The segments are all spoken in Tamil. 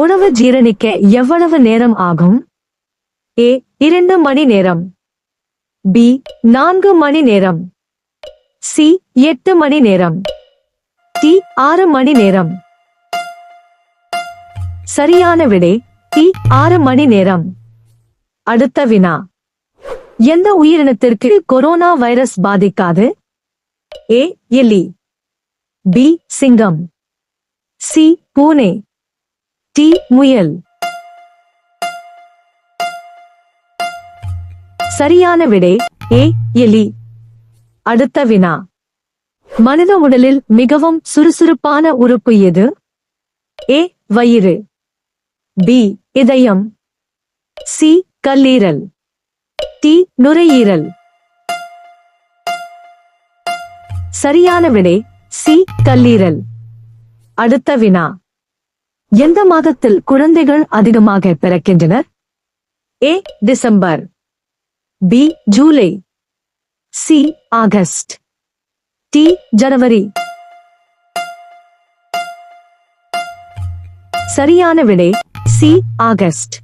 உணவு ஜீரணிக்க எவ்வளவு நேரம் ஆகும்? ஏ இரண்டு மணி நேரம். பி நான்கு மணி நேரம். சி எட்டு மணி நேரம். டி ஆறு மணி நேரம். சரியான விடை டி ஆறு மணி நேரம். அடுத்த வினா. எந்த உயிரினத்திற்கு கொரோனா வைரஸ் பாதிக்காது? ஏ எலி. பி சிங்கம். சி பூனே. டி முயல். சரியான விடை ஏ எலி. அடுத்த வினா. மனித உடலில் மிகவும் சுறுசுறுப்பான உறுப்பு எது? ஏ வயிறு. பி இதயம். சி கல்லீரல். டி நுரையீரல். சரியான விடை சி கல்லீரல். அடுத்த வினா. எந்த மாதத்தில் குழந்தைகள் அதிகமாக பிறக்கின்றனர் A December. B July. C August. D ஜனவரி. சரியான விடை சி ஆகஸ்ட்.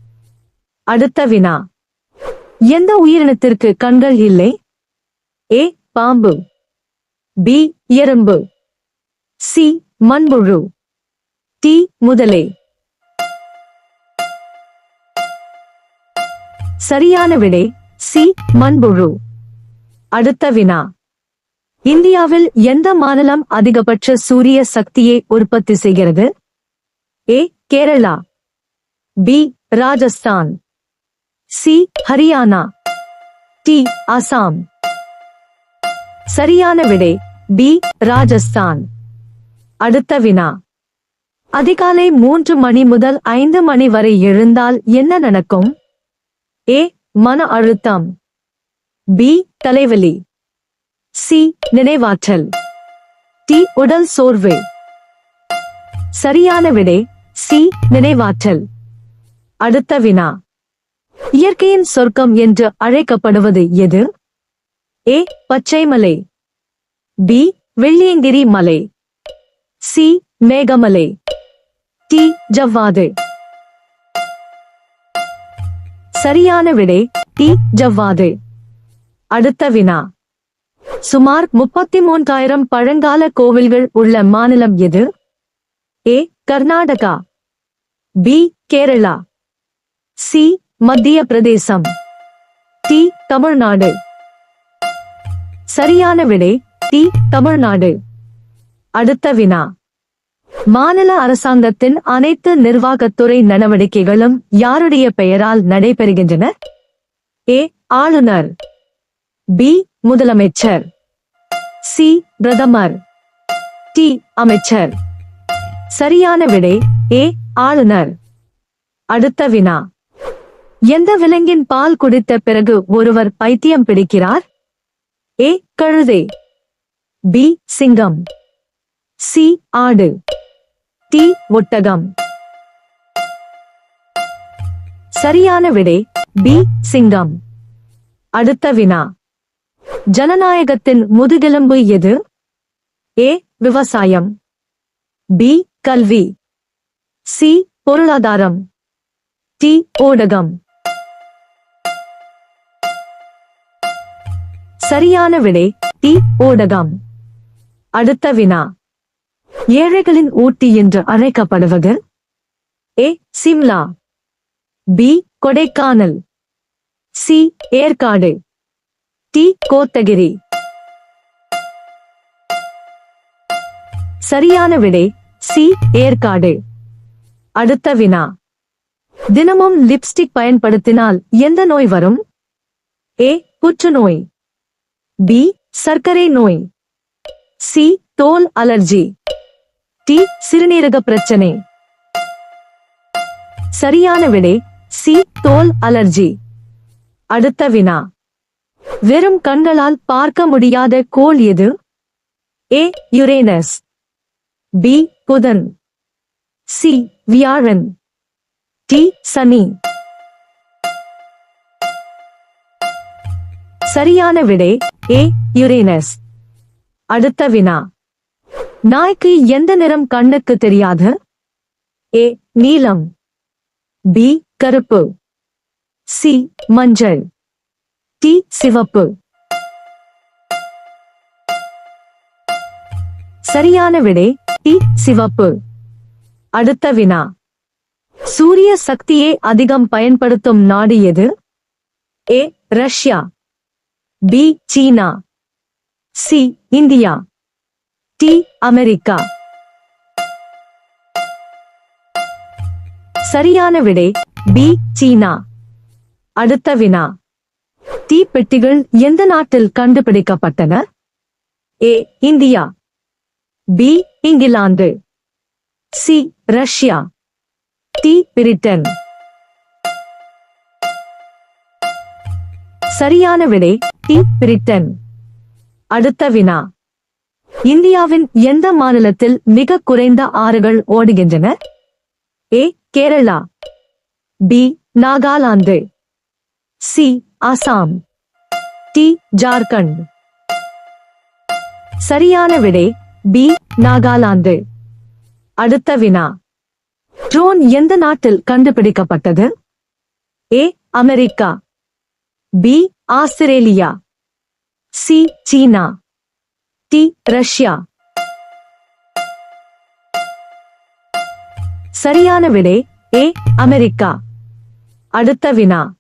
அடுத்த வினா. எந்த உயிரினத்திற்கு கண்கள் இல்லை? ஏ பாம்பு. பி எறும்பு. சி மண்புழு. டி முதலை. சரியான விடை சி மண்புழு. அடுத்த வினா. இந்தியாவில் எந்த மாநிலம் அதிகபட்ச சூரிய சக்தியை உற்பத்தி செய்கிறது? A Kerala. B Rajasthan. C Haryana. D Assam. சரியான விடை பி ராஜஸ்தான். அடுத்த வினா. அதிகாலை மூன்று மணி முதல் ஐந்து மணி வரை எழுந்தால் என்ன நடக்கும்? ஏ. மன அழுத்தம். பி. தலைவலி. சி. நினைவாற்றல். டி. உடல் சோர்வு. சரியான விடை சி. நினைவாற்றல். அடுத்த வினா. இயற்கையின் சொர்க்கம் என்று அழைக்கப்படுவது எது? ஏ. பச்சைமலை. பி. வெள்ளியங்கிரி மலை. சி. மேகமலை. டி ஜவ்வாது. சரியான விடை டி ஜவ்வாது. அடுத்த வினா. சுமார் முப்பத்தி மூன்றாயிரம் பழங்கால கோவில்கள் உள்ள மாநிலம் எது? A Karnataka. B Kerala. C Madhya Pradesh. D Tamil Nadu. சரியான விடை டி தமிழ்நாடு. அடுத்த வினா. மாநில அரசாங்கத்தின் அனைத்து நிர்வாகத்துறை நடவடிக்கைகளும் யாருடைய பெயரால் நடைபெறுகின்றன? ஏ. ஆளுநர். பி. முதலமைச்சர். சி. பிரதமர். டி. அமைச்சர். சரியான விடை ஏ. ஆளுநர். அடுத்த வினா. எந்த விலங்கின் பால் குடித்த பிறகு ஒருவர் பைத்தியம் பிடிக்கிறார்? ஏ. கழுதை. பி. சிங்கம். சி. ஆடு. டி ஒட்டகம். சரியான விடை பி சிங்கம். அடுத்த வினா. ஜனநாயகத்தின் முதுகெலும்பு எது? ஏ விவசாயம். பி கல்வி. சி பொருளாதாரம். டி ஊடகம். சரியான விடை டி ஊடகம். அடுத்த வினா. ஏழைகளின் ஊட்டி என்று அழைக்கப்படுவது? A Shimla. B Kodaikanal. C Yercaud. D Kotagiri. சரியான விடை சி ஏற்காடு. அடுத்த வினா. தினமும் லிப்ஸ்டிக் பயன்படுத்தினால் எந்த நோய் வரும்? ஏ புற்றுநோய். பி சர்க்கரை நோய். சி தோல் அலர்ஜி. டி சிறுநீரக பிரச்சனை. சரியான விடை சி தோல் அலர்ஜி. அடுத்த வினா. வெறும் கண்களால் பார்க்க முடியாத கோள் எது? A Uranus. பி புதன். சி வியாழன். டி சனி. சரியான விடை ஏ யுரேனஸ். அடுத்த வினா. நாய்க்கு எந்த நிறம் கண்ணுக்கு தெரியாது? ஏ நீலம். பி கருப்பு. சி மஞ்சள். டி சிவப்பு. சரியான விடை டி சிவப்பு. அடுத்த வினா. சூரிய சக்தியை அதிகம் பயன்படுத்தும் நாடு எது? A Russia. B China. C India. D America. சரியான விடை பி சீனா. அடுத்த வினா. தீப்பெட்டிகள் எந்த நாட்டில் கண்டுபிடிக்கப்பட்டன? A India. B England. C Russia. D Britain. சரியான விடை டி பிரிட்டன். அடுத்த வினா. இந்தியாவின் எந்த மாநிலத்தில் மிக குறைந்த ஆறுகள் ஓடுகின்றன? A Kerala. B Nagaland. C Assam. D Jharkhand. சரியான விடை பி நாகாலாந்து. அடுத்த வினா. ட்ரோன் எந்த நாட்டில் கண்டுபிடிக்கப்பட்டது? A America. B Australia. C China. D Russia. சரியான விடை ஏ அமெரிக்கா. அடுத்த வினா.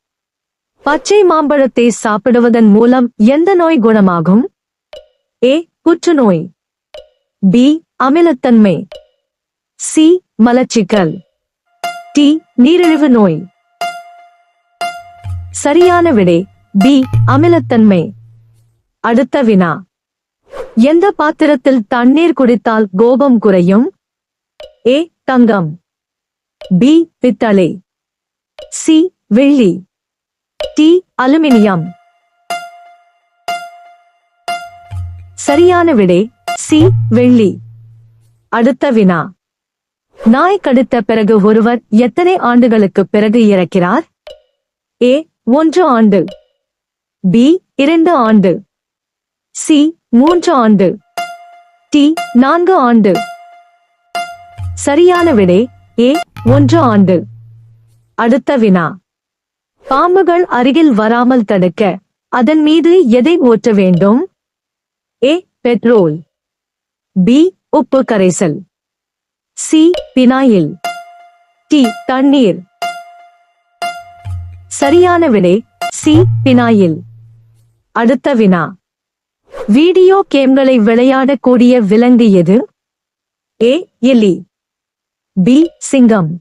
பச்சை மாம்பழத்தை சாப்பிடுவதன் மூலம் எந்த நோய் குணமாகும்? ஏ புற்றுநோய். பி அமிலத்தன்மை. சி மலச்சிக்கல். டி நீரிழிவு நோய். சரியான விடை பி அமிலத்தன்மை. அடுத்த வினா. எந்த பாத்திரத்தில் தண்ணீர் குடித்தால் கோபம் குறையும்? ஏ தங்கம். பி பித்தளை. சி வெள்ளி. D aluminium. சரியான விடை சி வெள்ளி. அடுத்த வினா. நாய் கடித்த பிறகு ஒருவர் எத்தனை ஆண்டுகளுக்கு பிறகு இறக்கிறார்? ஏ ஒன்று ஆண்டு. பி இரண்டு ஆண்டு. சி மூன்று ஆண்டு. டி நான்கு ஆண்டு. சரியான விடை ஏ ஒன்று ஆண்டு. அடுத்த வினா. பாம்புகள் அருகில் வராமல் தடுக்க அதன் மீது எதை ஓட்ட வேண்டும்? ஏ பெட்ரோல். பி உப்பு கரைசல். C phenyl. டி தண்ணீர். சரியான விடை சி பினாயில். அடுத்த வினா. வீடியோ கேம்களை விளையாடக்கூடிய விலங்கு எது? ஏ எலி. பி சிங்கம்.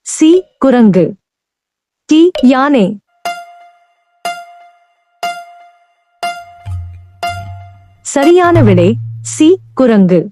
சி குரங்கு. டி யானை. சரியான விடை சி குரங்கு.